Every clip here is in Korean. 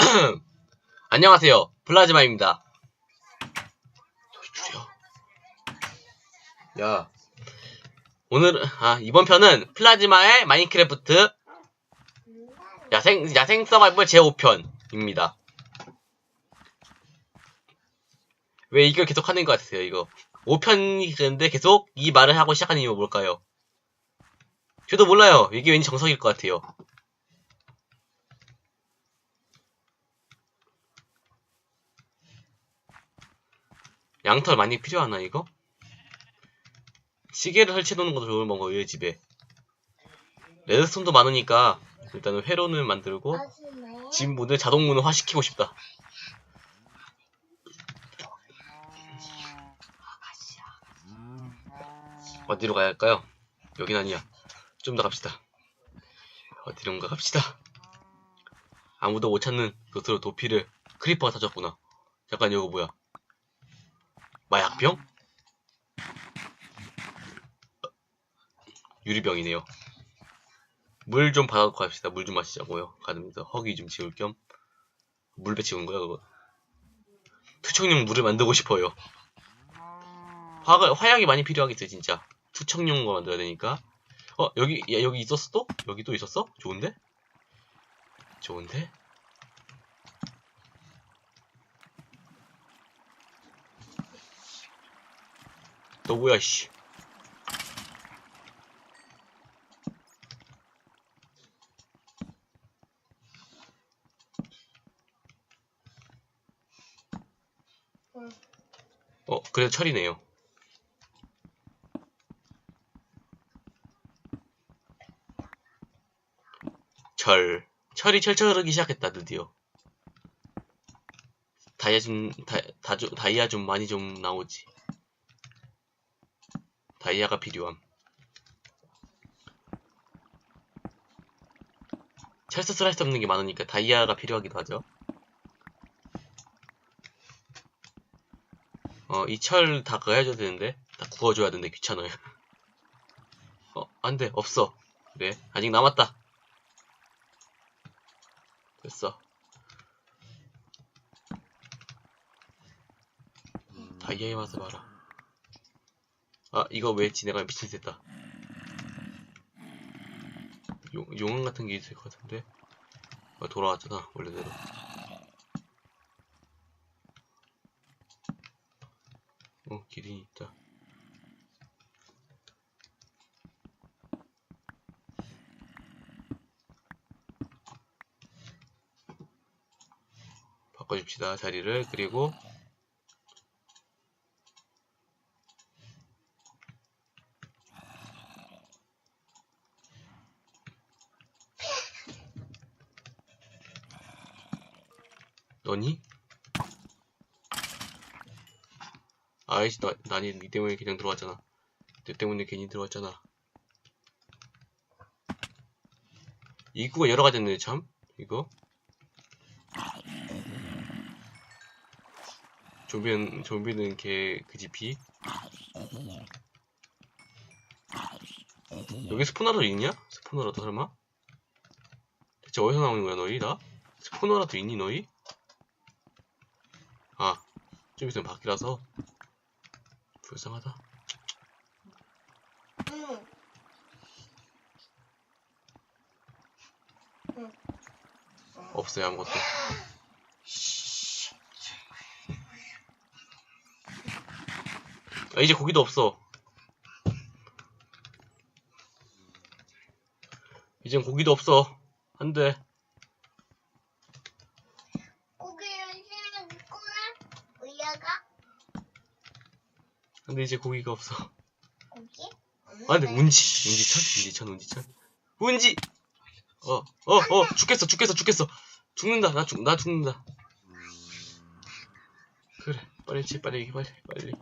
안녕하세요. 플라즈마입니다. 저기 줄여. 야. 오늘, 아, 이번 편은 플라즈마의 마인크래프트 야생, 야생 서바이벌 제5편입니다. 왜 이걸 계속 하는 것 같으세요, 이거? 5편이 되는데 계속 이 말을 하고 시작하는 이유가 뭘까요? 저도 몰라요. 이게 왠지 정석일 것 같아요. 양털 많이 필요하나 이거? 시계를 설치해놓는 것도 좋은 방법이에요 집에. 레드스톤도 많으니까 일단은 회로는 만들고 집 문을 자동 문화화시키고 싶다. 어디로 가야 할까요? 여긴 아니야. 좀 더 갑시다. 어디론가 갑시다. 아무도 못 찾는 곳으로 도피를 크리퍼가 찾았구나. 잠깐 이거 뭐야 마약병? 유리병이네요. 물 좀 받아놓고 갑시다. 물 좀 마시자고요. 가면서 허기 좀 지울 겸 물 배 치운 거야 그거. 투척용 물을 만들고 싶어요. 화가, 화약이 많이 필요하겠어요 진짜. 투척용 거 만들어야 되니까. 어 여기 야, 여기 있었어 또? 여기 또 있었어? 좋은데? 좋은데? 너 뭐야 씨. 어, 그래도 철이네요. 철. 철이 철철 흐르기 시작했다, 드디어. 다이아 좀, 다, 다, 좀- 다이아 좀 많이 좀 나오지. 다이아가 필요함. 철수를 할 수 없는 게 많으니까 다이아가 필요하기도 하죠. 어, 이 철 다 그거 해줘야 되는데, 다 구워줘야 되는데 귀찮아요. 어, 안 돼, 없어. 그래, 아직 남았다. 됐어. 다이아에 와서 봐라. 아, 이거 왜 지내가 미친 듯다. 용, 용암 같은 게 있을 것 같은데? 어, 돌아왔잖아, 원래대로. 어, 길이 있다. 바꿔줍시다, 자리를. 그리고, 너니? 아이씨, 나, 나니, 니 때문에 그냥 들어왔잖아. 내 때문에 괜히 들어왔잖아. 입구가 여러 가지 있네, 참. 이거. 좀비는, 좀비는 걔, 그 집이. 여기 스포너라도 있냐? 스포너라도 설마? 대체 어디서 나오는 거야, 너희, 다? 스포너라도 있니, 너희? 아, 좀 있으면 밖이라서. 불쌍하다. 응. 없어요, 아무것도. 아, 이제 고기도 없어. 이젠 고기도 없어. 안 돼. 고기 열심히 먹거나 우야가 근데 이제 고기가 없어. 고기? 아, 근데 운지, 운지천? 운지천, 운지천. 운지! 어, 어, 어, 죽겠어, 죽겠어, 죽겠어. 죽는다, 나 죽, 나 죽는다. 그래, 빨리 치, 빨리, 빨리, 빨리.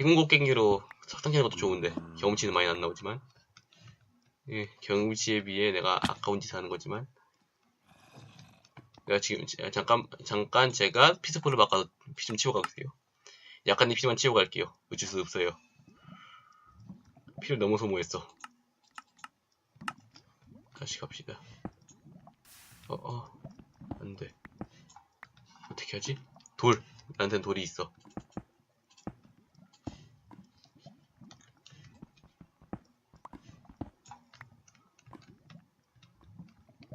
해군곡괭이로 석탄 캐는 것도 좋은데, 경험치는 많이 안 나오지만. 예, 경험치에 비해 내가 아까운 짓 하는 거지만. 내가 지금, 제- 잠깐, 잠깐 제가 피스풀을 바꿔서 피 좀 치워가고 있어요. 약간의 피만 치우고 갈게요. 어쩔 수 없어요. 피를 너무 소모했어. 다시 갑시다. 어, 어. 안돼 어떻게 하지? 돌 나한텐 돌이 있어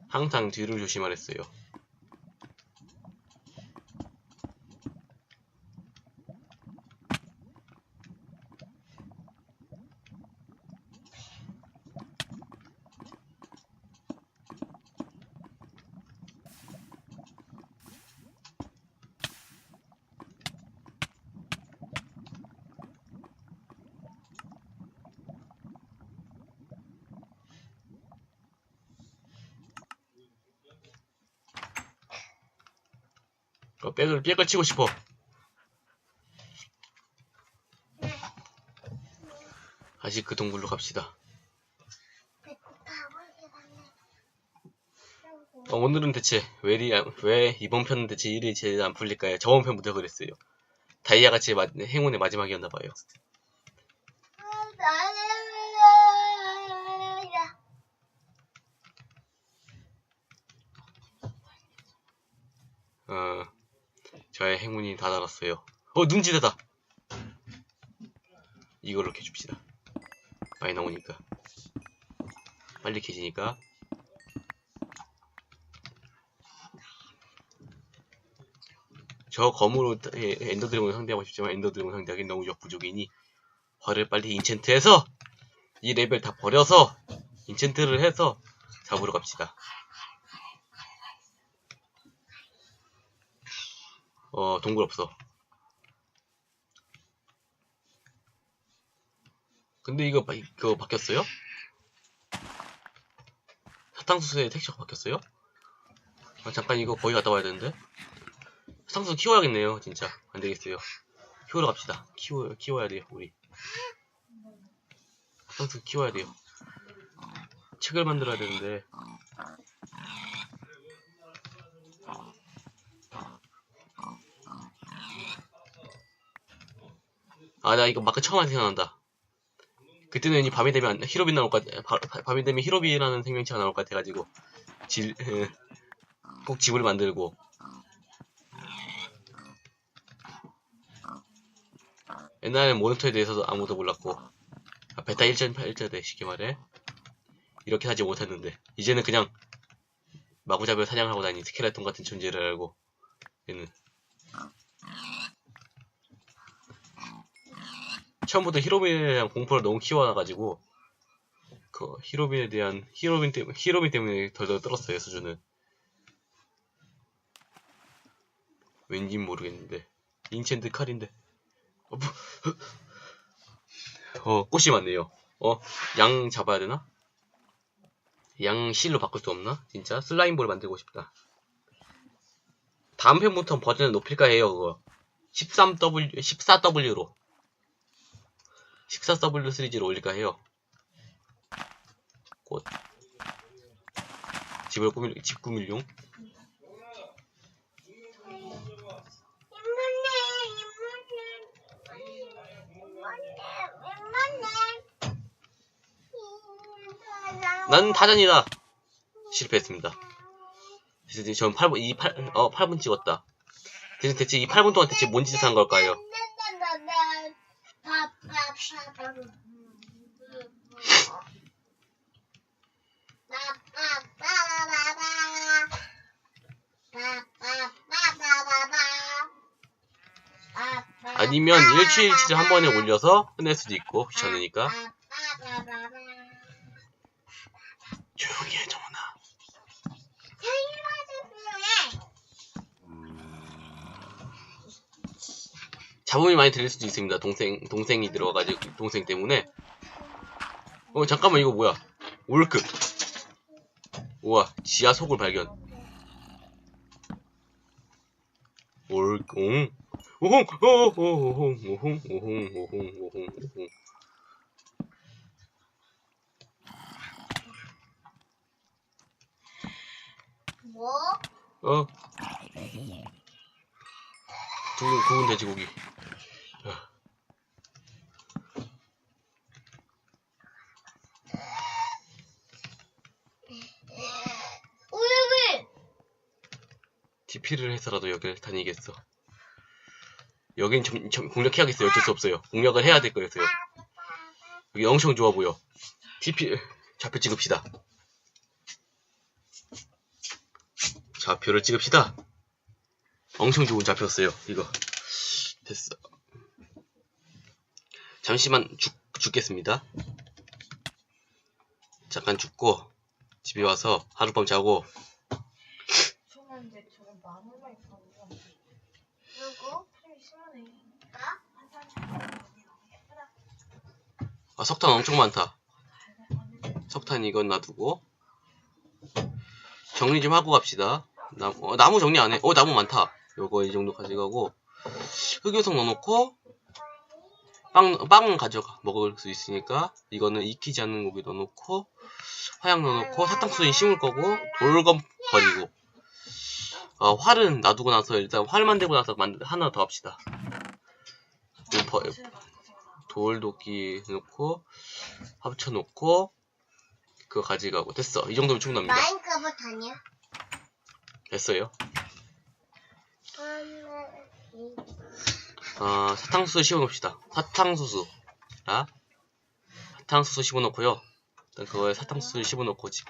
항상 뒤를 조심하랬어요 어, 백을 백을 치고 싶어 다시 그 동굴로 갑시다 어, 오늘은 대체 왜, 리, 왜 이번 편은 대체 일이 제일 안 풀릴까요? 저번 편부터 그랬어요. 다이아가 제 마- 행운의 마지막이었나봐요. 어, 저의 행운이 다 달았어요. 어, 눈지대다! 이걸로 캐줍시다. 많이 나오니까. 빨리 캐지니까. 저 검으로 예, 엔더 드래곤을 상대하고 싶지만 엔더 드래곤 상대하기 너무 역부족이니 활을 빨리 인챈트해서 이 레벨 다 버려서 인챈트를 해서 잡으러 갑시다. 어 동굴 없어. 근데 이거 바, 그거 바뀌었어요? 사탕수수의 텍스처가 바뀌었어요? 아, 잠깐 이거 거기 갔다 와야 되는데. 상수 키워야겠네요, 진짜. 안 되겠어요. 키우러 갑시다. 키워, 키워야 돼요, 우리. 상수 키워야 돼요. 책을 만들어야 되는데. 아, 나 이거 마크 처음 하는 생각난다. 그때는 이 밤이 되면 히로비 나올 것 같, 바- 바- 밤이 되면 히로비라는 생명체가 나올 것 같아가지고, 질, 꼭 집을 만들고, 옛날엔 모니터에 대해서도 아무도 몰랐고. 아, 베타 1.8 1.대 쉽게 말해. 이렇게 하지 못했는데. 이제는 그냥 마구잡이로 사냥을 하고 다니는 스켈레톤 같은 존재를 알고 얘는 처음부터 히로빈에 대한 공포를 너무 키워놔가지고 그 히로빈에 대한 히로빈 때문에 히로빈 때문에 덜덜 떨었어요 수준은 왠진 모르겠는데 인챈트 칼인데 어, 뭐, 어, 꽃이 많네요. 어, 양 잡아야 되나? 양 실로 바꿀 수 없나? 진짜? 슬라임볼 만들고 싶다. 다음 편부터 버전을 높일까 해요, 그거. 13W, 14W로. 14W 시리즈로 올릴까 해요. 꽃. 집을 꾸밀, 집 꾸밀용? 난 타잔이다! 실패했습니다. 대체 전 8분, 이 8, 어, 8분 찍었다. 대체, 대체 이 8분 동안 대체 뭔 짓을 한 걸까요? 아니면 일주일치를 한 번에 올려서 끝낼 수도 있고, 귀찮으니까. 조용히 해, 정원아. 잡음이 많이 들릴 수도 있습니다. 동생, 동생이 들어가가지고, 동생 때문에. 어, 잠깐만, 이거 뭐야. 올크. 우와, 지하 속을 발견. 올공. 오홍, 오홍, 오홍, 오홍, 오홍, 오홍, 오홍, 오홍. 뭐? 어? 두, 구운 돼지고기. DP를 해서라도 여기를 다니겠어. 여긴 점, 점, 공략해야겠어요. 어쩔 수 없어요. 공략을 해야 될 거였어요. 여기 엄청 좋아 보여. DP 좌표 찍읍시다. 좌표를 찍읍시다. 엄청 좋은 좌표였어요. 이거 됐어. 잠시만 죽, 죽겠습니다. 잠깐 죽고 집에 와서 하룻밤 자고 마늘만 거 누구? 좀 심하네. 한 예쁘다. 아 석탄 엄청 많다. 석탄 이건 놔두고 정리 좀 하고 갑시다. 나무, 어, 나무 정리 안 해. 어 나무 많다. 요거 이 정도 가져가고 흑요석 넣어놓고 빵, 빵 가져가 먹을 수 있으니까 이거는 익히지 않는 고기 넣어놓고 화약 넣어놓고 사탕수수 심을 거고 돌검 버리고 어, 활은 놔두고 나서 일단 활 만들고 나서 만들, 하나 더 합시다. 그 버- 돌 도끼 넣고 합쳐 놓고 그거 가져가고. 됐어. 이 정도면 충분합니다. 마인크래프트 아니야? 됐어요. 하늘이 어, 사탕수수 씹어놓읍시다. 사탕수수 자 사탕수수 씹어놓고요. 일단 그거에 사탕수수를 씹어놓고 지-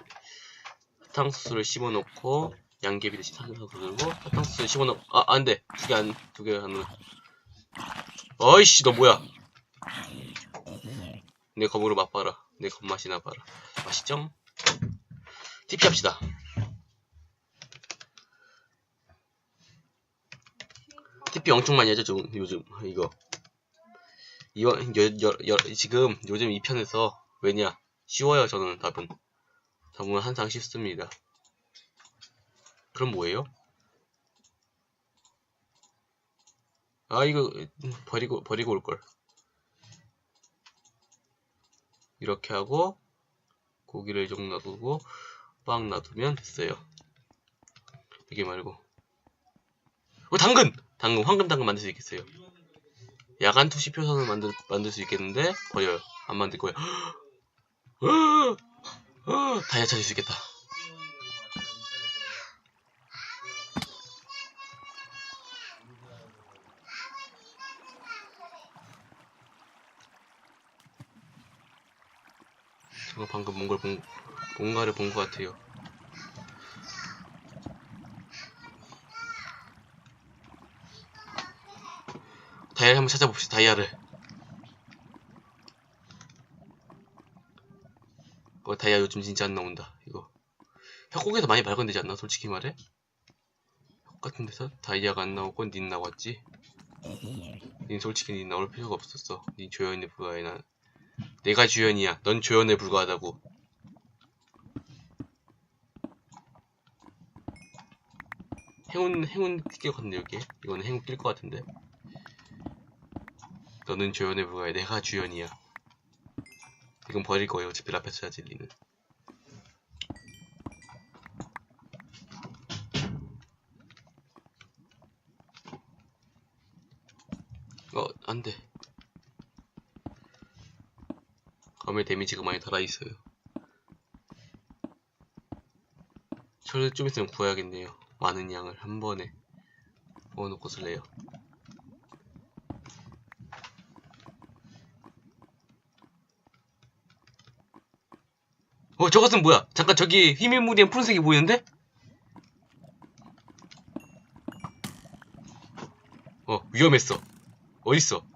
사탕수수를 씹어놓고 양귀비 대신 사탕수수 들고 사탕수수를 씹어놓고 아 안돼. 두 개 안 두개 안으로 어이씨 너 뭐야? 내 검으로 맛봐라. 내 검맛이나 봐라. 맛있죠? TP 합시다. TP 엄청 많이 하죠 좀, 요즘. 이거. 이번 여, 여, 여, 지금 요즘 이 편에서 왜냐? 쉬워요 저는 답은. 답은 항상 쉽습니다 그럼 뭐예요? 아 이거 음, 버리고 버리고 올걸. 이렇게 하고 고기를 좀 놔두고 빵 놔두면 됐어요. 이게 말고. 어 당근! 당근 황금 당근 만들 수 있겠어요. 야간 투시 표선을 만들 만들 수 있겠는데 버려요. 안 만들 거예요. 다이아 찾을 수 있겠다 제가 방금 뭔가를 본, 뭔가를 본 것 같아요. 다이아를 한번 찾아봅시다, 다이아를. 어, 다이아 요즘 진짜 안 나온다, 이거. 협곡에서 많이 발견되지 않나, 솔직히 말해? 협곡 같은 데서 다이아가 안 나오고 닌 나왔지? 닌 솔직히 닌 나올 필요가 없었어. 닌 조연에 불과해, 난. 내가 주연이야. 넌 조연에 불과하다고. 행운 행운 낄것 같은데 여기. 이거는 행운 낄 것 같은데. 너는 조연에 불과해. 내가 주연이야. 이건 버릴 거예요. 어차피 라페 쳐야지 니는. 어, 안 돼. 검의 데미지가 많이 달아있어요. 저를 좀 있으면 구해야겠네요. 많은 양을 한 번에 모아놓고 쓸래요. 어, 저것은 뭐야? 잠깐 저기 희미무리한 푸른색이 보이는데? 어, 위험했어. 어딨어?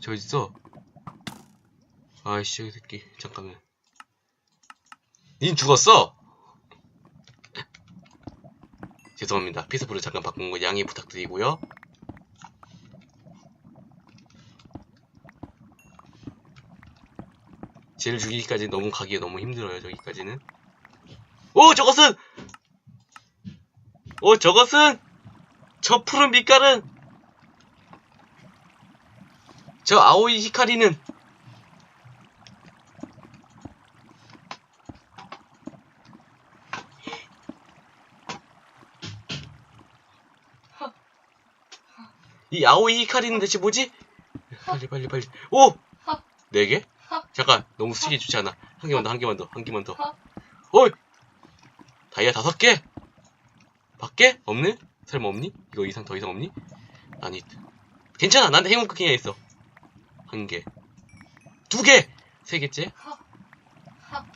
저 있어. 아이씨, 이 새끼. 잠깐만. 닌 죽었어! 죄송합니다. 피스풀을 잠깐 바꾼 거 양해 부탁드리고요. 쟤를 죽이기까지 너무 가기가 너무 힘들어요, 저기까지는. 오, 저것은! 오, 저것은! 저 푸른 빛깔은! 저 아오이 히카리는 이 아오이 히카리는 대체 뭐지? 빨리 빨리 빨리 오! 네 개? 잠깐 너무 수익이 좋지 않아 한 개만 더 한 개만 더 한 개만 더 어이! 다이아 다섯 개? 밖에? 없네? 설마 없니? 이거 이상 더 이상 없니? 아니 괜찮아 난 행운 쿠킹이나 있어 한 개, 두 개, 세 개째,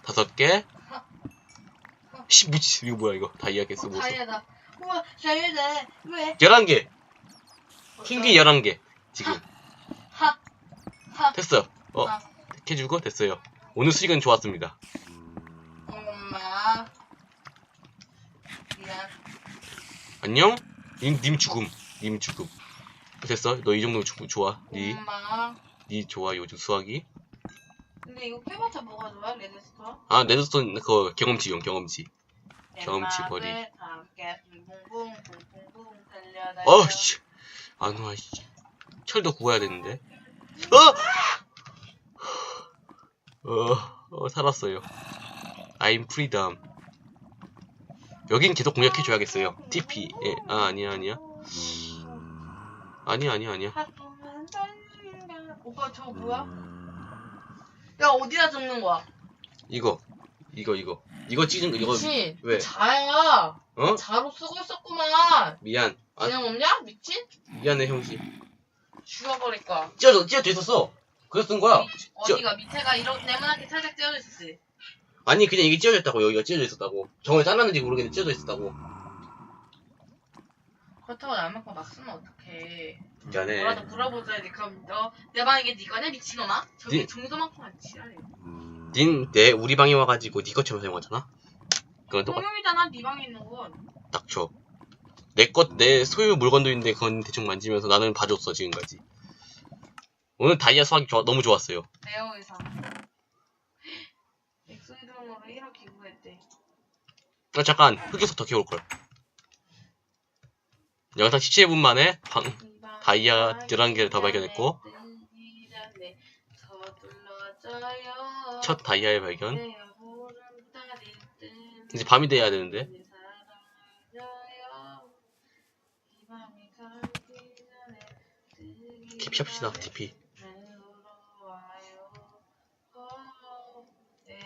다섯 개, 씨 미치 이거 뭐야 이거 다이아 개수 어, 뭐 다이아다. 우와, 다이아다. 왜? 열한 개, 킹기 열한 개 지금 하, 하. 됐어요. 어 아. 해주고 됐어요. 오늘 수익은 좋았습니다. 엄마. 미안. 안녕? 님, 님 죽음. 님 죽음. 됐어. 너 이 정도 주, 좋아. 니, 엄마. 니 좋아. 요즘 수학이. 근데 이거 캐봤자 뭐가 좋아? 레드스토어? 아, 레드스톤 그거 경험치용 경험치. 경험치 버리. 어, 씨. 안 와, 씨. 철도 구해야 되는데. 어! 어, 어, 살았어요. I'm freedom. 여긴 계속 공략해줘야겠어요. TP. 예, 아, 아니야, 아니야. 아니야, 아니야, 아니야. 오빠 저거 뭐야? 야 어디다 적는 거야? 이거. 이거, 이거. 이거 찢은 거, 이거. 미친 왜? 자야 어? 자로 쓰고 있었구만 미안. 아, 진영 없냐? 미친? 미안해, 형씨. 죽여버릴 거야 찢어져, 찢어져 있었어. 그래서 쓴 거야. 어디가 밑에가 이렇게 네모나게 살짝 찢어져 있었지 아니, 그냥 이게 찢어져 있다고. 여기가 찢어져 있었다고. 정말 잘랐는지 모르겠는데 찢어져 있었다고. 그렇다고 나만큼 막 쓰면 어떡해 미안해. 뭐라도 물어보자야지 그럼 너 내 방에 네 거냐 미친놈아? 저기 네. 종이도만큼 안 치라래 닌, 내, 우리 방에 와가지고 니 것처럼 사용하잖아? 그건 똑같, 공용이잖아 네 방에 있는 건 닥쳐. 내 것, 내 소유 물건도 있는데 그건 대충 만지면서 나는 봐줬어, 지금까지. 오늘 다이아 수학이 좋아- 너무 좋았어요. 레어 의상 엑소이드론으로 1억 기부했대 아, 잠깐, 흑요석 더 키울 걸. 영상 17분 만에 방, 다이아 11개를 더 발견했고, 첫 다이아의 발견. 이제 밤이 돼야 되는데. TP 합시다, TP.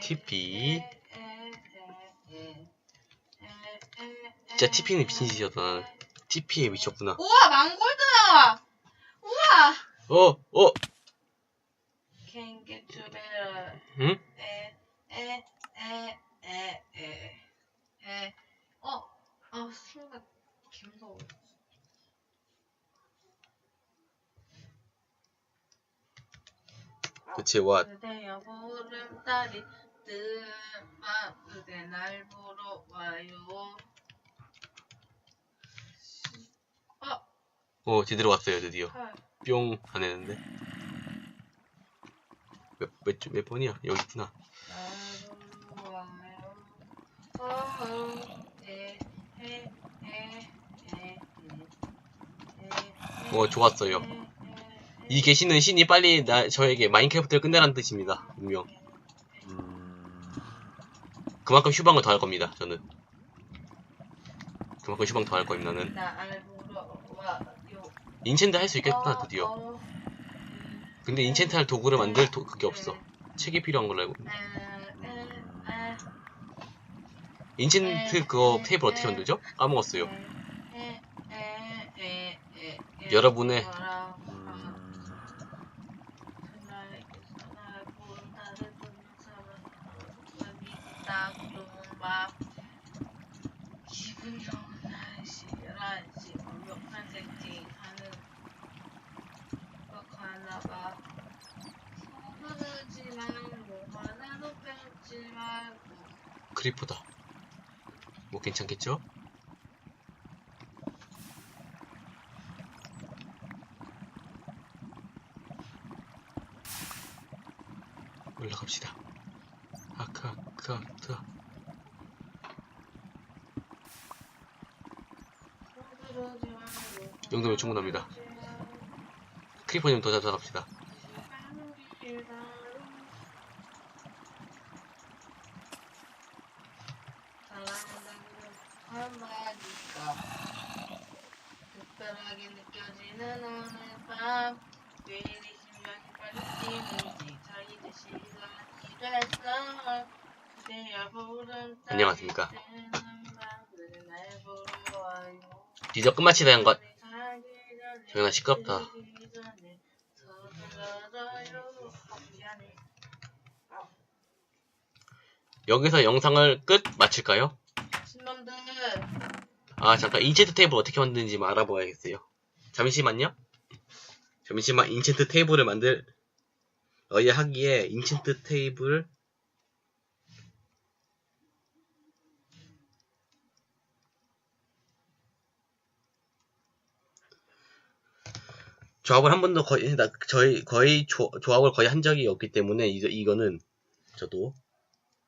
TP. 진짜 TP는 미친 짓이었다, 나는. TP에 미쳤구나. 우와 망골드다! 우와! 어, 어, Can get you better 응? 에 에 에 에에 어? 아 순간 개무서워 대체 와, 그대 여 보름달이 뜨만 그대 날 보러 와요 어? 어, 제대로 왔어요, 드디어. 헐. 뿅 하내는데 몇, 몇, 몇 번이야? 여기 있구나 어 좋았어요 이 계시는 신이 빨리 나, 저에게 마인크래프트를 끝내라는 뜻입니다 분명 그만큼 휴방을 더 할 겁니다 저는 그만큼 휴방 더 할 겁니다 나는 인챈트 할 수 있겠다 드디어. 어, 근데 인챈트 할 아, 아. 도구를 만들 도, 그게 없어. 책이 필요한 걸로 알고. 음, 음, 음. 인챈트 그거 테이블 어떻게 만들죠? 까먹었어요. 여러분의 기분 좋은 날씨, 11시, 5, 6, 8, 7, 많아봐. 서두르지만 뭐만 해도 빼지 말고. 그리프다. 뭐 괜찮겠죠? 올라갑시다. 아크 아크 아크 이 정도면 뭐. 충분합니다. 크리퍼님 시간이 됐어 안녕하십니까. 디저 끝마치다 한 것. 정연아 시끄럽다. 여기서 영상을 끝 마칠까요? 신놈들 아 잠깐 인챈트 테이블 어떻게 만드는지 좀 알아봐야겠어요. 잠시만요. 잠시만 인챈트 테이블을 만들 어야 하기에 인챈트 테이블 조합을 한 번도 거의 나 저희 거의 조, 조합을 거의 한 적이 없기 때문에 이거 이거는 저도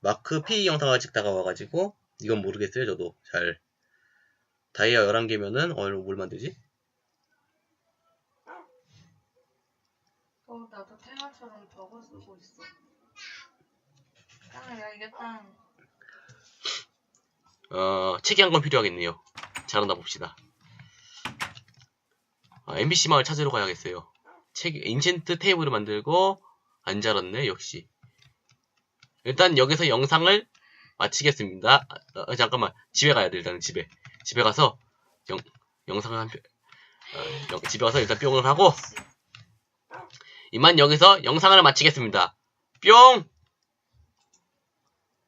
마크 P 영상을 찍다가 와가지고 이건 모르겠어요 저도. 잘. 다이아 11개면은 어뭘 만들지? 어 나도 태아처럼 저거 쓰고 있어. 땅야 이게 땅어 책이 한권 필요하겠네요. 잘한다 봅시다 아, MBC 마을 찾으러 가야겠어요. 책 인챈트 테이블을 만들고 안 자랐네 역시. 일단 여기서 영상을 마치겠습니다. 아, 어, 잠깐만. 집에 가야 돼 일단은 집에. 집에 가서 영, 영상을 한 편- 어, 영- 집에 가서 일단 뿅을 하고. 이만 여기서 영상을 마치겠습니다. 뿅